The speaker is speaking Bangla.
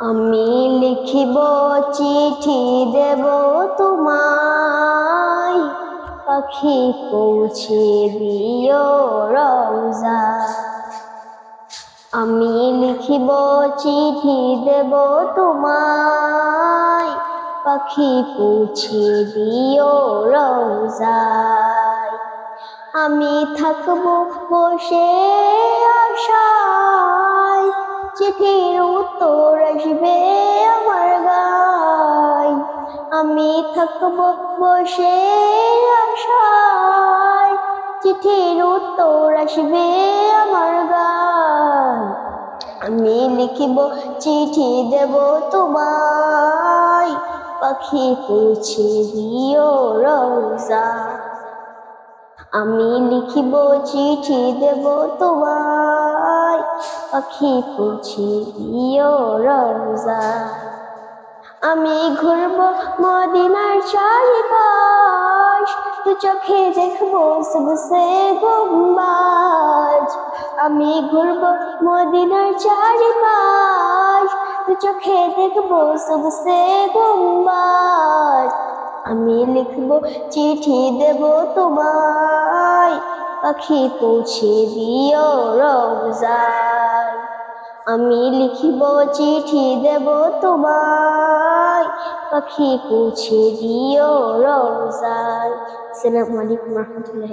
আমি লিখিব চিঠি দেব তোমায়। পাখি পৌঁছে দিও রওজা। আমি লিখিব চিঠি দেব তোমায়। পাখি পৌঁছে দিও রওজায়। আমি থাকব বসে উত্তর আসবে আমার গায় আমি থাকব বসে আশায়। চিঠির উত্তর আসবে আমার গায় আমি লিখিব, চিঠি দেব তোমায়। পাখি পৌঁছে দিও রোজা আমি লিখিব, চিঠি দেব তোমায়। পাখি পৌঁছে দিও রোজা। আমি ঘুরব মদিনার চারিপাশ, দু চোখে দেখব সবসে গুম্বাজ। আমি ঘুরব মদিনার চারিপাশ, দু চোখে দেখব সবসে গুম্বাজ। আমি লিখব চিঠি দেব তোমায়, পাখি পৌঁছে দিও রোজায় আমি লিখিব চিঠি দেব তোমায়। পাখি পৌঁছে দিও রোজায়। সালামু আলাইকুম রহমতুল্লাহ।